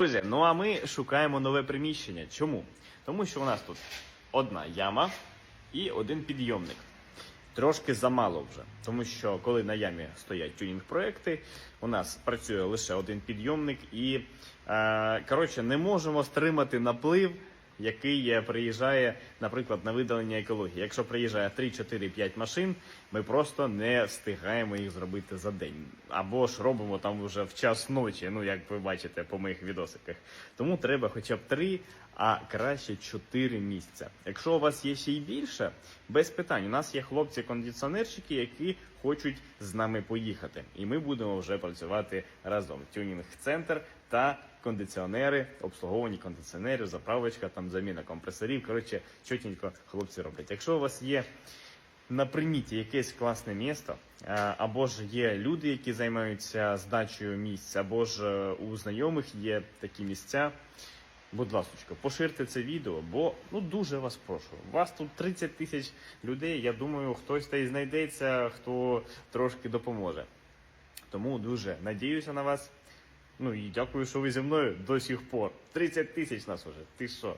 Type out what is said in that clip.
Друзі, ну а ми шукаємо нове приміщення. Чому? Тому що у нас тут одна яма і один підйомник. Трошки замало вже, тому що коли на ямі стоять тюнінг-проекти, у нас працює лише один підйомник, і е, коротше не можемо стримати наплив, який е, приїжджає, наприклад, на видалення екології. Якщо приїжджає 3, 4, 5 машин, ми просто не встигаємо їх зробити за день. Або ж робимо там вже в час ночі, ну як ви бачите по моїх відосиках. Тому треба хоча б 3, а краще 4 місця. Якщо у вас є ще й більше, без питань. У нас є хлопці-кондиціонерщики, які хочуть з нами поїхати. І ми будемо вже працювати разом. Тюнінг-центр та кондиціонери, обслуговувані кондиціонерів, заправочка, там заміна компресорів. Коротше, чотенько хлопці роблять. Якщо у вас є на приміті якесь класне місто, е, або ж є люди, які займаються здачею місць, або ж е, у знайомих є такі місця. Будь ласка, поширте це відео, бо ну дуже вас прошу. Вас тут 30 тисяч людей. Я думаю, хтось та й знайдеться, хто трошки допоможе. Тому дуже надіюся на вас. Ну і дякую, що ви зі мною до сих пор. 30 тисяч нас уже. Ти що?